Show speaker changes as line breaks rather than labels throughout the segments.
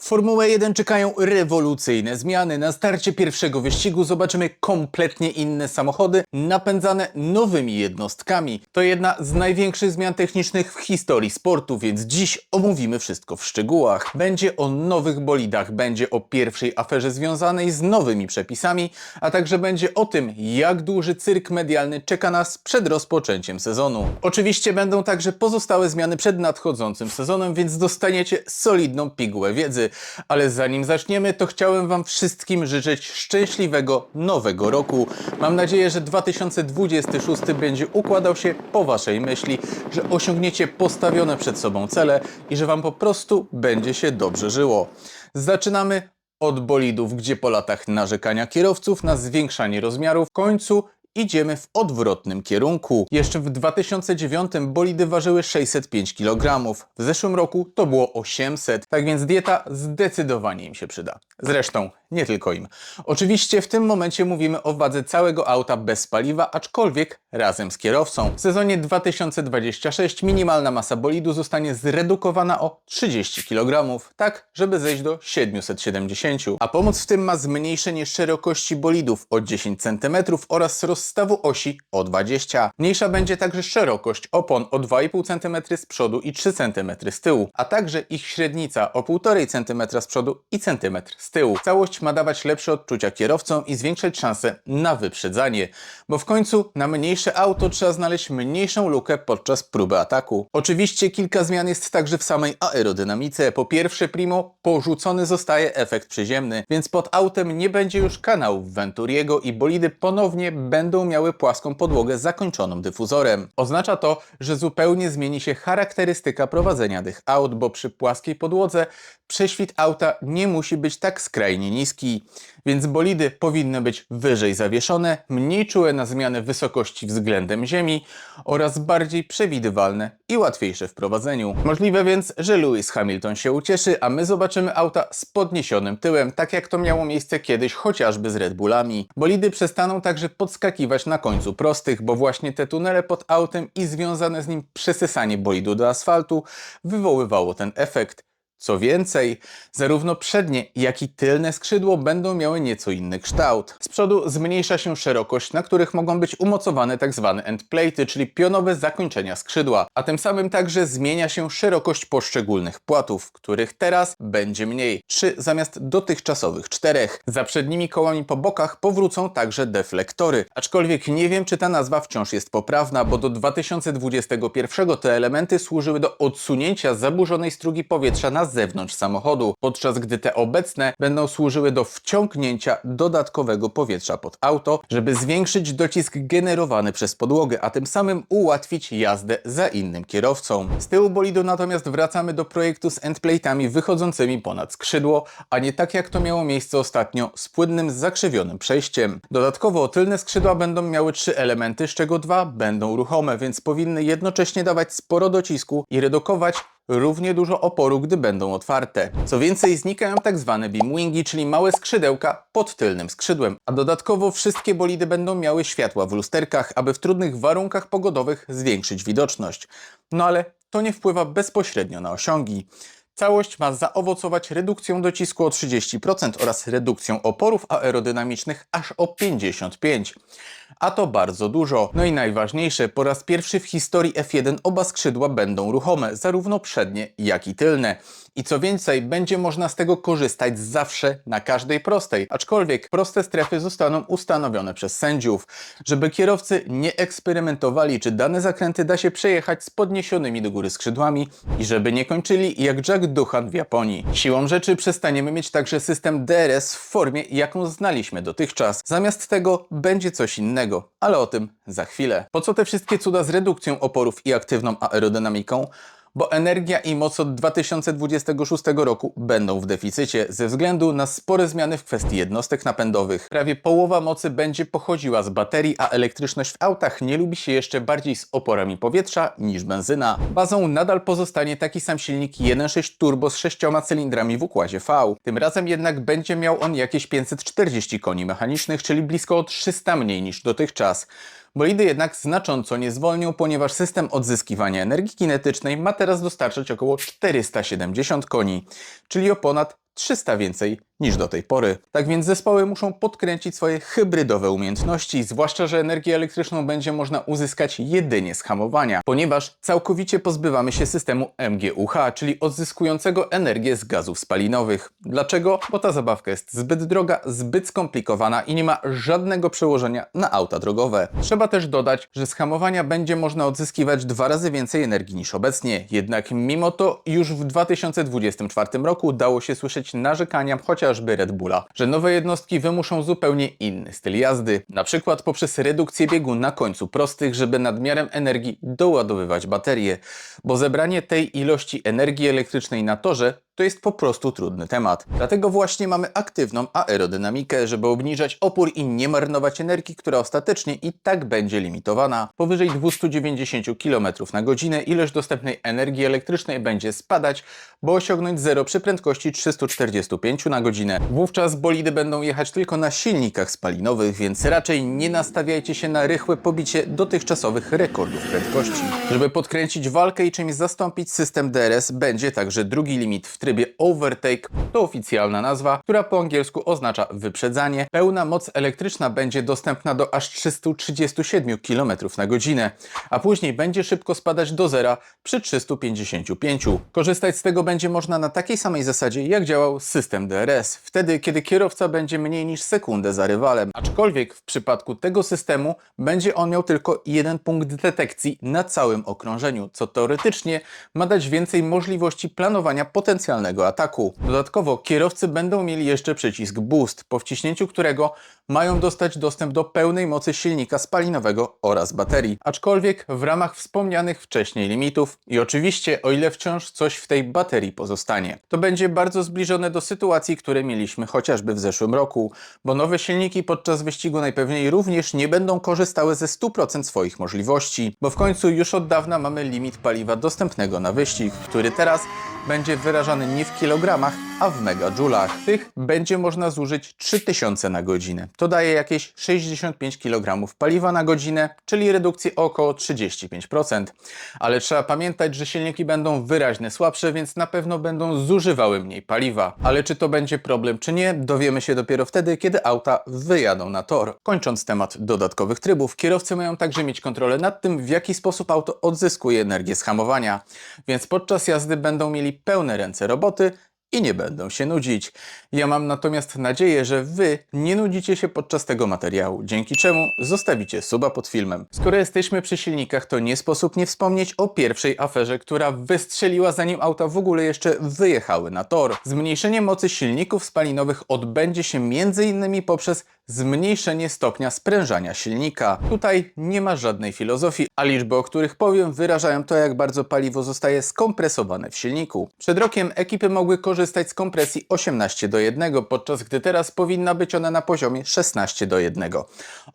Formułę 1 czekają rewolucyjne zmiany. Na starcie pierwszego wyścigu zobaczymy kompletnie inne samochody napędzane nowymi jednostkami. To jedna z największych zmian technicznych w historii sportu, więc dziś omówimy wszystko w szczegółach. Będzie o nowych bolidach, będzie o pierwszej aferze związanej z nowymi przepisami, a także będzie o tym, jak duży cyrk medialny czeka nas przed rozpoczęciem sezonu. Oczywiście będą także pozostałe zmiany przed nadchodzącym sezonem, więc dostaniecie solidną pigułę wiedzy. Ale zanim zaczniemy, to chciałem Wam wszystkim życzyć szczęśliwego nowego roku. Mam nadzieję, że 2026 będzie układał się po Waszej myśli, że osiągniecie postawione przed sobą cele i że Wam po prostu będzie się dobrze żyło. Zaczynamy od bolidów, gdzie po latach narzekania kierowców na zwiększanie rozmiarów w końcu idziemy w odwrotnym kierunku. Jeszcze w 2009 bolidy ważyły 605 kg, w zeszłym roku to było 800, tak więc dieta zdecydowanie im się przyda. Zresztą nie tylko im. Oczywiście w tym momencie mówimy o wadze całego auta bez paliwa, aczkolwiek razem z kierowcą. W sezonie 2026 minimalna masa bolidu zostanie zredukowana o 30 kg, tak żeby zejść do 770. A pomoc w tym ma zmniejszenie szerokości bolidów o 10 cm oraz rozstawu osi o 20. Mniejsza będzie także szerokość opon o 2,5 cm z przodu i 3 cm z tyłu, a także ich średnica o 1,5 cm z przodu i centymetr z tyłu. Całość ma dawać lepsze odczucia kierowcom i zwiększać szanse na wyprzedzanie, bo w końcu na mniejsze auto trzeba znaleźć mniejszą lukę podczas próby ataku. Oczywiście kilka zmian jest także w samej aerodynamice. Po pierwsze, primo, porzucony zostaje efekt przyziemny, więc pod autem nie będzie już kanałów Venturiego i bolidy ponownie będą miały płaską podłogę zakończoną dyfuzorem. Oznacza to, że zupełnie zmieni się charakterystyka prowadzenia tych aut, bo przy płaskiej podłodze prześwit auta nie musi być tak skrajnie niski, więc bolidy powinny być wyżej zawieszone, mniej czułe na zmianę wysokości względem ziemi oraz bardziej przewidywalne i łatwiejsze w prowadzeniu. Możliwe więc, że Lewis Hamilton się ucieszy, a my zobaczymy auta z podniesionym tyłem, tak jak to miało miejsce kiedyś chociażby z Red Bullami. Bolidy przestaną także podskakiwać na końcu prostych, bo właśnie te tunele pod autem i związane z nim przesysanie bolidu do asfaltu wywoływało ten efekt. Co więcej, zarówno przednie, jak i tylne skrzydło będą miały nieco inny kształt. Z przodu zmniejsza się szerokość, na których mogą być umocowane tzw. endplaty, czyli pionowe zakończenia skrzydła, a tym samym także zmienia się szerokość poszczególnych płatów, których teraz będzie mniej, 3 zamiast dotychczasowych 4. Za przednimi kołami po bokach powrócą także deflektory, aczkolwiek nie wiem czy ta nazwa wciąż jest poprawna, bo do 2021 te elementy służyły do odsunięcia zaburzonej strugi powietrza na zewnątrz samochodu, podczas gdy te obecne będą służyły do wciągnięcia dodatkowego powietrza pod auto, żeby zwiększyć docisk generowany przez podłogę, a tym samym ułatwić jazdę za innym kierowcą. Z tyłu bolidu natomiast wracamy do projektu z endplate'ami wychodzącymi ponad skrzydło, a nie tak jak to miało miejsce ostatnio z płynnym, zakrzywionym przejściem. Dodatkowo tylne skrzydła będą miały trzy elementy, z czego dwa będą ruchome, więc powinny jednocześnie dawać sporo docisku i redukować równie dużo oporu, gdy będą otwarte. Co więcej, znikają tak zwane beamwingi, czyli małe skrzydełka pod tylnym skrzydłem, a dodatkowo wszystkie bolidy będą miały światła w lusterkach, aby w trudnych warunkach pogodowych zwiększyć widoczność. No ale to nie wpływa bezpośrednio na osiągi. Całość ma zaowocować redukcją docisku o 30% oraz redukcją oporów aerodynamicznych aż o 55%. A to bardzo dużo. No i najważniejsze, po raz pierwszy w historii F1 oba skrzydła będą ruchome, zarówno przednie, jak i tylne. I co więcej, będzie można z tego korzystać zawsze na każdej prostej. Aczkolwiek proste strefy zostaną ustanowione przez sędziów, żeby kierowcy nie eksperymentowali, czy dane zakręty da się przejechać z podniesionymi do góry skrzydłami i żeby nie kończyli jak Jack Duchan w Japonii. Siłą rzeczy przestaniemy mieć także system DRS w formie, jaką znaliśmy dotychczas. Zamiast tego będzie coś innego, ale o tym za chwilę. Po co te wszystkie cuda z redukcją oporów i aktywną aerodynamiką? Bo energia i moc od 2026 roku będą w deficycie ze względu na spore zmiany w kwestii jednostek napędowych. Prawie połowa mocy będzie pochodziła z baterii, a elektryczność w autach nie lubi się jeszcze bardziej z oporami powietrza niż benzyna. Bazą nadal pozostanie taki sam silnik 1.6 turbo z sześcioma cylindrami w układzie V. Tym razem jednak będzie miał on jakieś 540 koni mechanicznych, czyli blisko o 300 mniej niż dotychczas. Bolidy jednak znacząco nie zwolnią, ponieważ system odzyskiwania energii kinetycznej ma teraz dostarczać około 470 koni, czyli o ponad 300 więcej niż do tej pory. Tak więc zespoły muszą podkręcić swoje hybrydowe umiejętności, zwłaszcza, że energię elektryczną będzie można uzyskać jedynie z hamowania, ponieważ całkowicie pozbywamy się systemu MGUH, czyli odzyskującego energię z gazów spalinowych. Dlaczego? Bo ta zabawka jest zbyt droga, zbyt skomplikowana i nie ma żadnego przełożenia na auta drogowe. Trzeba też dodać, że z hamowania będzie można odzyskiwać dwa razy więcej energii niż obecnie. Jednak mimo to już w 2024 roku dało się słyszeć narzekania chociażby Red Bulla, że nowe jednostki wymuszą zupełnie inny styl jazdy, na przykład poprzez redukcję biegu na końcu prostych, żeby nadmiarem energii doładowywać baterie, bo zebranie tej ilości energii elektrycznej na torze to jest po prostu trudny temat. Dlatego właśnie mamy aktywną aerodynamikę, żeby obniżać opór i nie marnować energii, która ostatecznie i tak będzie limitowana. Powyżej 290 km na godzinę ilość dostępnej energii elektrycznej będzie spadać, bo osiągnąć zero przy prędkości 345 na godzinę. Wówczas bolidy będą jechać tylko na silnikach spalinowych, więc raczej nie nastawiajcie się na rychłe pobicie dotychczasowych rekordów prędkości. Żeby podkręcić walkę i czymś zastąpić system DRS, będzie także drugi limit w trybie Overtake. To oficjalna nazwa, która po angielsku oznacza wyprzedzanie. Pełna moc elektryczna będzie dostępna do aż 337 km na godzinę, a później będzie szybko spadać do zera przy 355. Korzystać z tego będzie można na takiej samej zasadzie, jak działał system DRS, wtedy kiedy kierowca będzie mniej niż sekundę za rywalem. Aczkolwiek w przypadku tego systemu będzie on miał tylko jeden punkt detekcji na całym okrążeniu, co teoretycznie ma dać więcej możliwości planowania potencjalnego ataku. Dodatkowo kierowcy będą mieli jeszcze przycisk Boost, po wciśnięciu którego mają dostać dostęp do pełnej mocy silnika spalinowego oraz baterii. Aczkolwiek w ramach wspomnianych wcześniej limitów i oczywiście o ile wciąż coś w tej baterii pozostanie. To będzie bardzo zbliżone do sytuacji, które mieliśmy chociażby w zeszłym roku, bo nowe silniki podczas wyścigu najpewniej również nie będą korzystały ze 100% swoich możliwości, bo w końcu już od dawna mamy limit paliwa dostępnego na wyścig, który teraz będzie wyrażany nie w kilogramach, a w megajoulach. Tych będzie można zużyć 3000 na godzinę. To daje jakieś 65 kg paliwa na godzinę, czyli redukcję o około 35%. Ale trzeba pamiętać, że silniki będą wyraźnie słabsze, więc na pewno będą zużywały mniej paliwa. Ale czy to będzie problem, czy nie, dowiemy się dopiero wtedy, kiedy auta wyjadą na tor. Kończąc temat dodatkowych trybów, kierowcy mają także mieć kontrolę nad tym, w jaki sposób auto odzyskuje energię z hamowania. Więc podczas jazdy będą mieli pełne ręce roboty, i nie będą się nudzić. Ja mam natomiast nadzieję, że Wy nie nudzicie się podczas tego materiału, dzięki czemu zostawicie suba pod filmem. Skoro jesteśmy przy silnikach, to nie sposób nie wspomnieć o pierwszej aferze, która wystrzeliła zanim auta w ogóle jeszcze wyjechały na tor. Zmniejszenie mocy silników spalinowych odbędzie się m.in. poprzez zmniejszenie stopnia sprężania silnika. Tutaj nie ma żadnej filozofii, a liczby, o których powiem, wyrażają to, jak bardzo paliwo zostaje skompresowane w silniku. Przed rokiem ekipy mogły korzystać z kompresji 18 do 1, podczas gdy teraz powinna być ona na poziomie 16 do 1.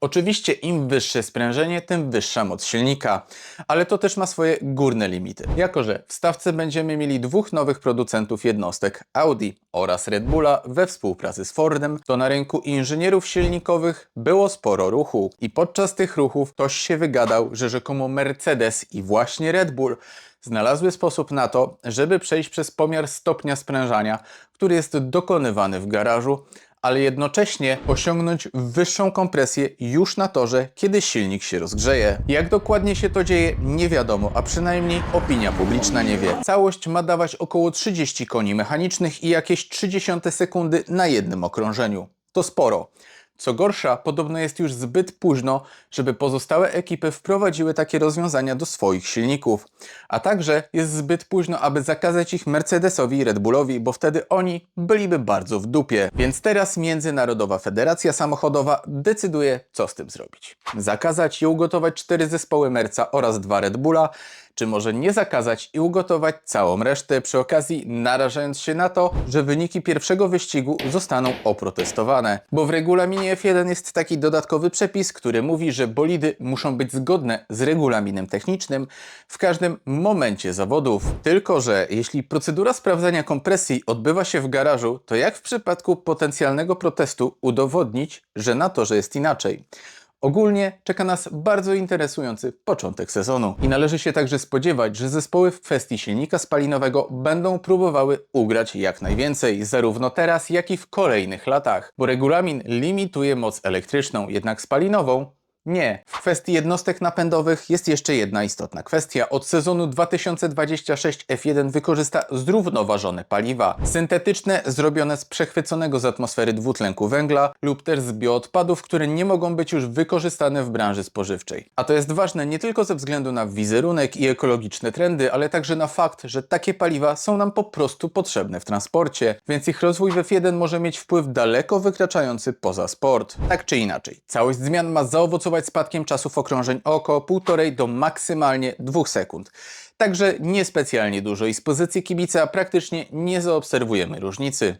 Oczywiście im wyższe sprężenie, tym wyższa moc silnika, ale to też ma swoje górne limity. Jako, że w stawce będziemy mieli dwóch nowych producentów jednostek Audi oraz Red Bulla we współpracy z Fordem, to na rynku inżynierów silnikowych było sporo ruchu i podczas tych ruchów ktoś się wygadał, że rzekomo Mercedes i właśnie Red Bull znalazły sposób na to, żeby przejść przez pomiar stopnia sprężania, który jest dokonywany w garażu, ale jednocześnie osiągnąć wyższą kompresję już na torze, kiedy silnik się rozgrzeje. Jak dokładnie się to dzieje, nie wiadomo, a przynajmniej opinia publiczna nie wie. Całość ma dawać około 30 koni mechanicznych i jakieś 30 sekundy na jednym okrążeniu. To sporo. Co gorsza, podobno jest już zbyt późno, żeby pozostałe ekipy wprowadziły takie rozwiązania do swoich silników. A także jest zbyt późno, aby zakazać ich Mercedesowi i Red Bullowi, bo wtedy oni byliby bardzo w dupie. Więc teraz Międzynarodowa Federacja Samochodowa decyduje, co z tym zrobić. Zakazać i ugotować cztery zespoły Merca oraz dwa Red Bulla, czy może nie zakazać i ugotować całą resztę, przy okazji narażając się na to, że wyniki pierwszego wyścigu zostaną oprotestowane. Bo w regulaminie F1 jest taki dodatkowy przepis, który mówi, że bolidy muszą być zgodne z regulaminem technicznym w każdym momencie zawodów. Tylko, że jeśli procedura sprawdzania kompresji odbywa się w garażu, to jak w przypadku potencjalnego protestu udowodnić, że na to, że jest inaczej? Ogólnie czeka nas bardzo interesujący początek sezonu i należy się także spodziewać, że zespoły w kwestii silnika spalinowego będą próbowały ugrać jak najwięcej, zarówno teraz, jak i w kolejnych latach, bo regulamin limituje moc elektryczną, jednak spalinową nie. W kwestii jednostek napędowych jest jeszcze jedna istotna kwestia. Od sezonu 2026 F1 wykorzysta zrównoważone paliwa. Syntetyczne, zrobione z przechwyconego z atmosfery dwutlenku węgla lub też z bioodpadów, które nie mogą być już wykorzystane w branży spożywczej. A to jest ważne nie tylko ze względu na wizerunek i ekologiczne trendy, ale także na fakt, że takie paliwa są nam po prostu potrzebne w transporcie, więc ich rozwój w F1 może mieć wpływ daleko wykraczający poza sport. Tak czy inaczej, całość zmian ma zaowocować spadkiem czasów okrążeń o około 1,5 do maksymalnie 2 sekund. Także niespecjalnie dużo i z pozycji kibica praktycznie nie zaobserwujemy różnicy.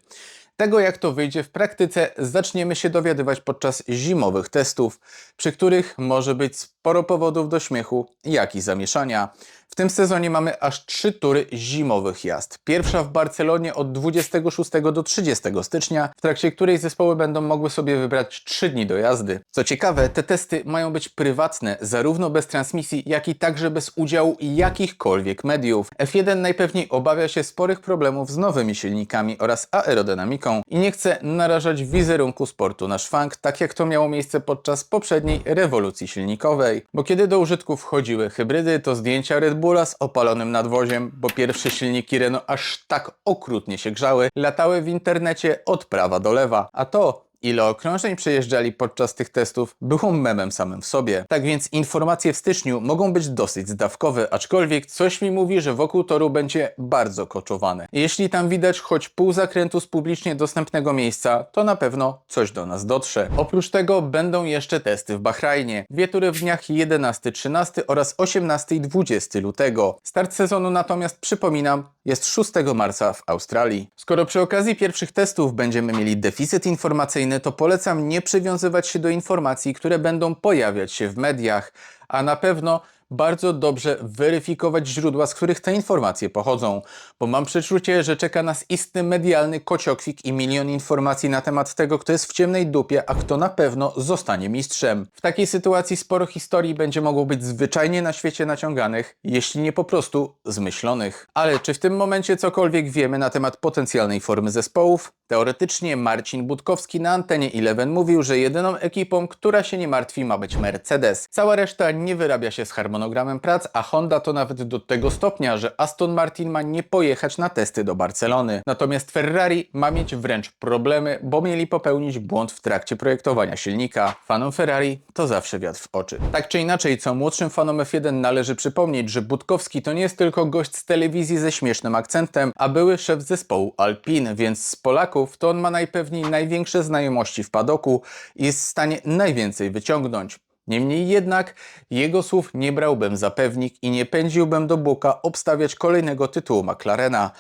Tego, jak to wyjdzie w praktyce, zaczniemy się dowiadywać podczas zimowych testów, przy których może być sporo powodów do śmiechu, jak i zamieszania. W tym sezonie mamy aż trzy tury zimowych jazd. Pierwsza w Barcelonie od 26 do 30 stycznia, w trakcie której zespoły będą mogły sobie wybrać 3 dni do jazdy. Co ciekawe, te testy mają być prywatne, zarówno bez transmisji, jak i także bez udziału jakichkolwiek mediów. F1 najpewniej obawia się sporych problemów z nowymi silnikami oraz aerodynamiką i nie chce narażać wizerunku sportu na szwank, tak jak to miało miejsce podczas poprzedniej rewolucji silnikowej. Bo kiedy do użytku wchodziły hybrydy, to zdjęcia Red Bulla z opalonym nadwoziem, bo pierwsze silniki Renault aż tak okrutnie się grzały, latały w internecie od prawa do lewa. A to, ile okrążeń przejeżdżali podczas tych testów, było memem samym w sobie. Tak więc informacje w styczniu mogą być dosyć zdawkowe, aczkolwiek coś mi mówi, że wokół toru będzie bardzo koczowane. Jeśli tam widać choć pół zakrętu z publicznie dostępnego miejsca, to na pewno coś do nas dotrze. Oprócz tego będą jeszcze testy w Bahrajnie. Dwie tury w dniach 11-13 oraz 18-20 lutego. Start sezonu natomiast, przypominam, jest 6 marca w Australii. Skoro przy okazji pierwszych testów będziemy mieli deficyt informacyjny, to polecam nie przywiązywać się do informacji, które będą pojawiać się w mediach, a na pewno bardzo dobrze weryfikować źródła, z których te informacje pochodzą, bo mam przeczucie, że czeka nas istny medialny kociokwik i milion informacji na temat tego, kto jest w ciemnej dupie, a kto na pewno zostanie mistrzem. W takiej sytuacji sporo historii będzie mogło być zwyczajnie na świecie naciąganych, jeśli nie po prostu zmyślonych. Ale czy w tym momencie cokolwiek wiemy na temat potencjalnej formy zespołów? Teoretycznie Marcin Budkowski na antenie Eleven mówił, że jedyną ekipą, która się nie martwi ma być Mercedes. Cała reszta nie wyrabia się z harmonogramem prac, a Honda to nawet do tego stopnia, że Aston Martin ma nie pojechać na testy do Barcelony. Natomiast Ferrari ma mieć wręcz problemy, bo mieli popełnić błąd w trakcie projektowania silnika. Fanom Ferrari to zawsze wiatr w oczy. Tak czy inaczej, co młodszym fanom F1 należy przypomnieć, że Budkowski to nie jest tylko gość z telewizji ze śmiesznym akcentem, a były szef zespołu Alpine, więc z Polaków to on ma najpewniej największe znajomości w padoku i jest w stanie najwięcej wyciągnąć. Niemniej jednak jego słów nie brałbym za pewnik i nie pędziłbym do boka obstawiać kolejnego tytułu McLarena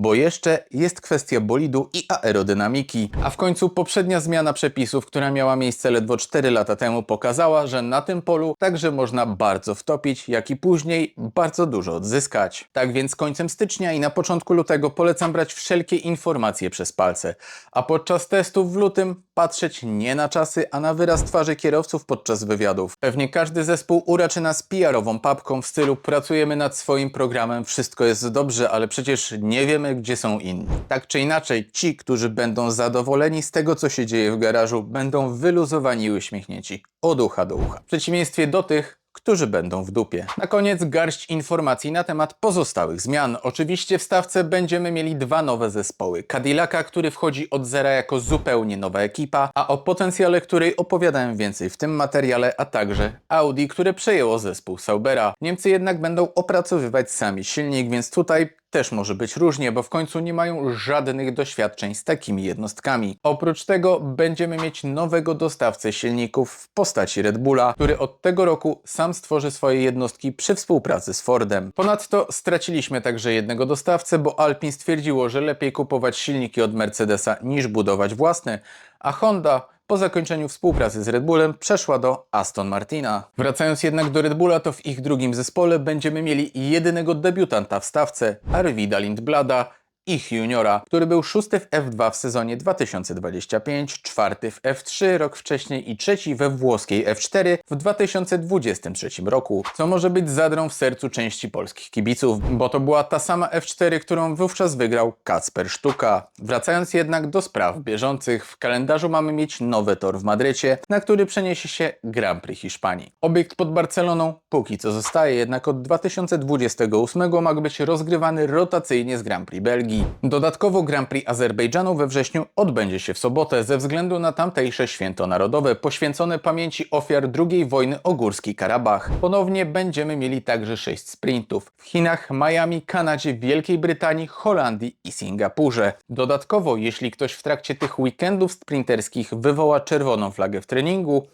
bo jeszcze jest kwestia bolidu i aerodynamiki. A w końcu poprzednia zmiana przepisów, która miała miejsce ledwo 4 lata temu, pokazała, że na tym polu także można bardzo wtopić, jak i później bardzo dużo odzyskać. Tak więc końcem stycznia i na początku lutego polecam brać wszelkie informacje przez palce, a podczas testów w lutym patrzeć nie na czasy, a na wyraz twarzy kierowców podczas wywiadów. Pewnie każdy zespół uraczy nas PR-ową papką w stylu pracujemy nad swoim programem, wszystko jest dobrze, ale przecież nie wiemy, gdzie są inni. Tak czy inaczej, ci, którzy będą zadowoleni z tego, co się dzieje w garażu, będą wyluzowani i uśmiechnięci od ucha do ucha. W przeciwieństwie do tych, którzy będą w dupie. Na koniec garść informacji na temat pozostałych zmian. Oczywiście w stawce będziemy mieli dwa nowe zespoły. Cadillaca, który wchodzi od zera jako zupełnie nowa ekipa, a o potencjale której opowiadałem więcej w tym materiale, a także Audi, które przejęło zespół Saubera. Niemcy jednak będą opracowywać sami silnik, więc tutaj też może być różnie, bo w końcu nie mają żadnych doświadczeń z takimi jednostkami. Oprócz tego będziemy mieć nowego dostawcę silników w postaci Red Bulla, który od tego roku sam stworzy swoje jednostki przy współpracy z Fordem. Ponadto straciliśmy także jednego dostawcę, bo Alpine stwierdziło, że lepiej kupować silniki od Mercedesa niż budować własne, a Honda po zakończeniu współpracy z Red Bullem przeszła do Aston Martina. Wracając jednak do Red Bulla, to w ich drugim zespole będziemy mieli jedynego debiutanta w stawce, Arvida Lindblada, ich juniora, który był szósty w F2 w sezonie 2025, czwarty w F3 rok wcześniej i trzeci we włoskiej F4 w 2023 roku, co może być zadrą w sercu części polskich kibiców, bo to była ta sama F4, którą wówczas wygrał Kacper Sztuka. Wracając jednak do spraw bieżących, w kalendarzu mamy mieć nowy tor w Madrycie, na który przeniesie się Grand Prix Hiszpanii. Obiekt pod Barceloną póki co zostaje, jednak od 2028 ma być rozgrywany rotacyjnie z Grand Prix Belgii. Dodatkowo Grand Prix Azerbejdżanu we wrześniu odbędzie się w sobotę ze względu na tamtejsze święto narodowe poświęcone pamięci ofiar II wojny o Górski Karabach. Ponownie będziemy mieli także 6 sprintów w Chinach, Miami, Kanadzie, Wielkiej Brytanii, Holandii i Singapurze. Dodatkowo, jeśli ktoś w trakcie tych weekendów sprinterskich wywoła czerwoną flagę w treningu,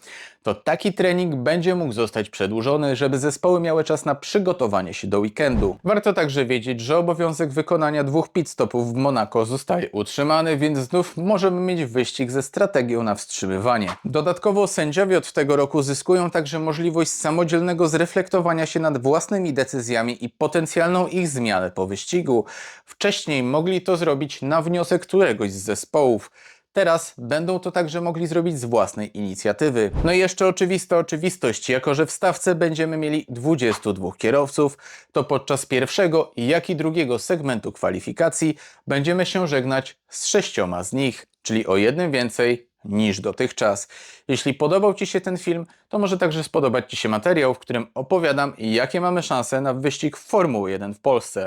to taki trening będzie mógł zostać przedłużony, żeby zespoły miały czas na przygotowanie się do weekendu. Warto także wiedzieć, że obowiązek wykonania dwóch pit stopów w Monako zostaje utrzymany, więc znów możemy mieć wyścig ze strategią na wstrzymywanie. Dodatkowo sędziowie od tego roku zyskują także możliwość samodzielnego zreflektowania się nad własnymi decyzjami i potencjalną ich zmianę po wyścigu. Wcześniej mogli to zrobić na wniosek któregoś z zespołów. Teraz będą to także mogli zrobić z własnej inicjatywy. No i jeszcze oczywista oczywistość, jako że w stawce będziemy mieli 22 kierowców, to podczas pierwszego, jak i drugiego segmentu kwalifikacji będziemy się żegnać z sześcioma z nich, czyli o jednym więcej niż dotychczas. Jeśli podobał Ci się ten film, to może także spodobać Ci się materiał, w którym opowiadam, jakie mamy szanse na wyścig Formuły 1 w Polsce.